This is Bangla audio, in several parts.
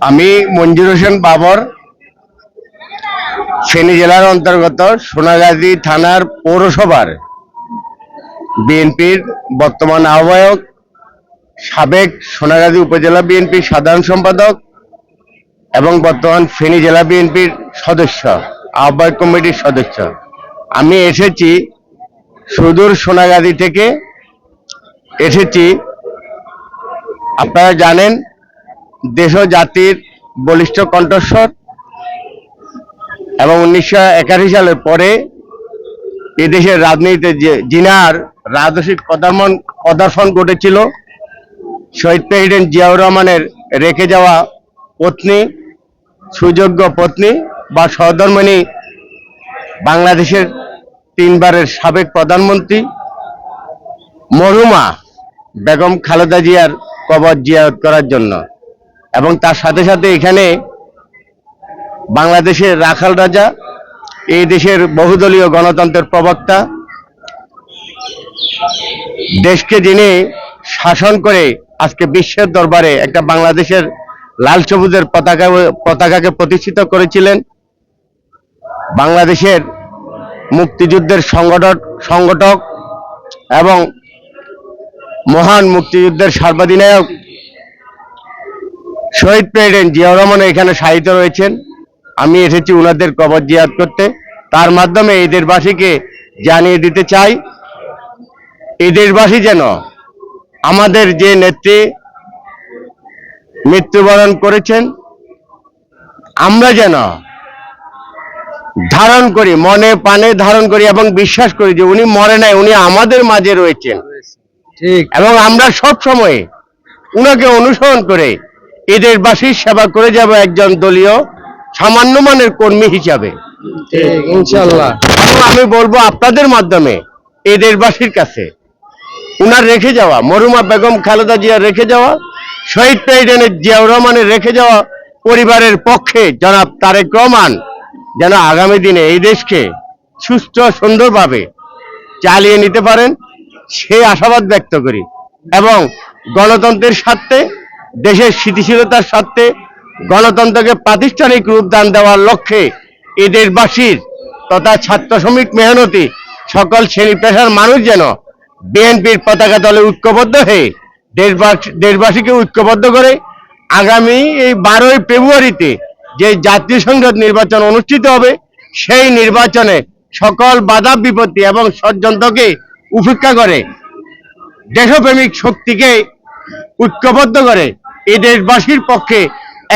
আমি মঞ্জুর হোসেন বাবর, ফেনী জেলার অন্তর্গত সোনাগাজী থানার পৌরসভার বিএনপির বর্তমান আহ্বায়ক, সাবেক সোনাগাজী উপজেলা বিএনপির সাধারণ সম্পাদক এবং বর্তমান ফেনী জেলা বিএনপির সদস্য, আহ্বায়ক কমিটির সদস্য। আমি এসেছি সুদূর সোনাগাজী থেকে, এসেছি, আপনারা জানেন দেশ জাতির বলিষ্ঠ কণ্ঠস্বর এবং উনিশশো একাশি সালের পরে এদেশের রাজনীতিতে যে জিনার রাজনৈতিক পদার্পণ পদার্পণ ঘটেছিল, শহীদ প্রেসিডেন্ট জিয়াউর রহমানের রেখে যাওয়া পত্নী, সুযোগ্য পত্নী বা সহধর্মিনী বাংলাদেশের তিনবারের সাবেক প্রধানমন্ত্রী মরুমা বেগম খালেদা জিয়ার কবর জিয়ারত করার জন্য। এবং তার সাথে সাথে এখানে বাংলাদেশের রাখাল রাজা, এই দেশের বহুদলীয় গণতন্ত্রের প্রবক্তা, দেশকে যিনি শাসন করে আজকে বিশ্বের দরবারে একটা বাংলাদেশের লাল সবুজের পতাকা, পতাকাকে প্রতিষ্ঠিত করেছিলেন। বাংলাদেশের মুক্তিযুদ্ধের সংগঠক সংগঠক এবং মহান মুক্তিযুদ্ধের সর্বাধিনায়ক শহীদ প্রেসিডেন্ট জিয়াউর রহমান এখানে সাহিত্য রয়েছেন। আমি এসেছি ওনাদের কবর জিয়াদ করতে। তার মাধ্যমে এই দেশবাসীকে জানিয়ে দিতে চাই এই দেশবাসী যেন আমাদের যে নেত্রী মৃত্যুবরণ করেছেন আমরা যেন ধারণ করি মনে পানে ধারণ করি এবং বিশ্বাস করি যে উনি মরে নাই উনি আমাদের মাঝে রয়েছেন। ঠিক। এবং আমরা সব সময় উনাকে অনুসরণ করে এদের বাসীর সেবা করে যাব একজন দলীয় সামান্য মানের কর্মী হিসাবে। আমি বলব আপনাদের মাধ্যমে এই দেশবাসীর কাছে উনার রেখে যাওয়া মরুমা বেগম খালেদা জিয়া রেখে যাওয়া, শহীদ প্রেসিডেন্ট জিয়াউর রহমানের রেখে যাওয়া পরিবারের পক্ষে জনাব তারেক রহমান যেন আগামী দিনে এই দেশকে সুস্থ সুন্দরভাবে চালিয়ে নিতে পারেন সেই আশাবাদ ব্যক্ত করি। এবং গণতন্ত্রের স্বার্থে দেশের স্থিতিশীলতার স্বার্থে গণতন্ত্রকে প্রাতিষ্ঠানিক রূপদান দেওয়ার লক্ষ্যে এই দেশবাসীর তথা ছাত্র শ্রমিক মেহনতি সকল শ্রেণি পেশার মানুষ যেন বিএনপির পতাকা দলে ঐক্যবদ্ধ হয়ে দেশবাসী, দেশবাসীকে ঐক্যবদ্ধ করে আগামী এই বারোই ফেব্রুয়ারিতে যে জাতীয় সংসদ নির্বাচন অনুষ্ঠিত হবে, সেই নির্বাচনে সকল বাধা বিপত্তি এবং ষড়যন্ত্রকে উপেক্ষা করে দেশপ্রেমিক শক্তিকে ঐক্যবদ্ধ করে এই দেশবাসীর পক্ষে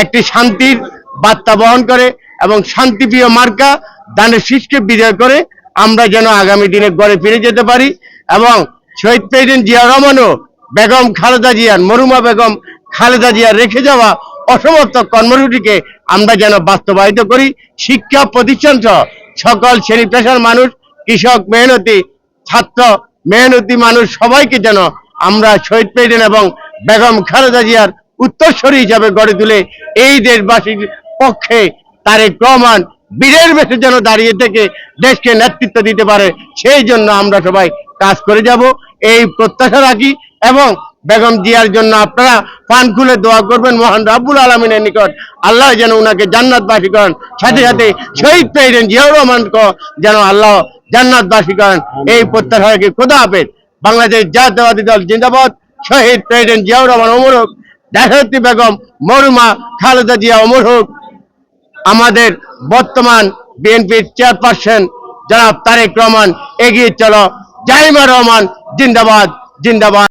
একটি শান্তির বার্তা বহন করে এবং শান্তিপ্রিয় মার্কা দানের শীষকে বিজয় করে আমরা যেন আগামী দিনে গড়ে ফিরে যেতে পারি এবং শহীদ প্রেসিডেন্ট জিয়া রহমানও বেগম খালেদা জিয়ার মরুমা বেগম খালেদা জিয়া রেখে যাওয়া অসমাপ্ত কর্মসূচিকে আমরা যেন বাস্তবায়িত করি। শিক্ষা প্রতিষ্ঠান সহ সকল শ্রেণি পেশার মানুষ, কৃষক মেহনতি, ছাত্র মেহনতি মানুষ সবাইকে যেন আমরা শহীদ প্রেসিডেন্ট এবং বেগম খালেদা জিয়ার উত্তরস্বরী হিসাবে গড়ে তুলে এই দেশবাসীর পক্ষে তারেক রহমান বীরের বেশে যেন দাঁড়িয়ে থেকে দেশকে নেতৃত্ব দিতে পারে, সেই জন্য আমরা সবাই কাজ করে যাব। এই প্রত্যাশা রাখি এবং বেগম জিয়ার জন্য আপনারা পান খুলে দোয়া করবেন মহান রাব্বুল আলমিনের নিকট। আল্লাহ যেন উনাকে জান্নাতবাসী করেন। সাথে সাথে শহীদ প্রেসিডেন্ট জিয়াউর রহমানকে যেন আল্লাহ জান্নাতবাসী করেন। এই প্রত্যাশা রাখি। খোদা হাফেজ। বাংলাদেশ জাতীয়বাদী দল জিন্দাবাদ। শহীদ প্রেসিডেন্ট জিয়াউর রহমান অমর হোক বেগম, মরুমা, খালেদা জিয়া অমর হোক, আমাদের বর্তমান বিএনপির চেয়ারপারসন জনাব তারেক রহমান, এগিয়ে চলো। জাইমা রহমান, জিন্দাবাদ জিন্দাবাদ।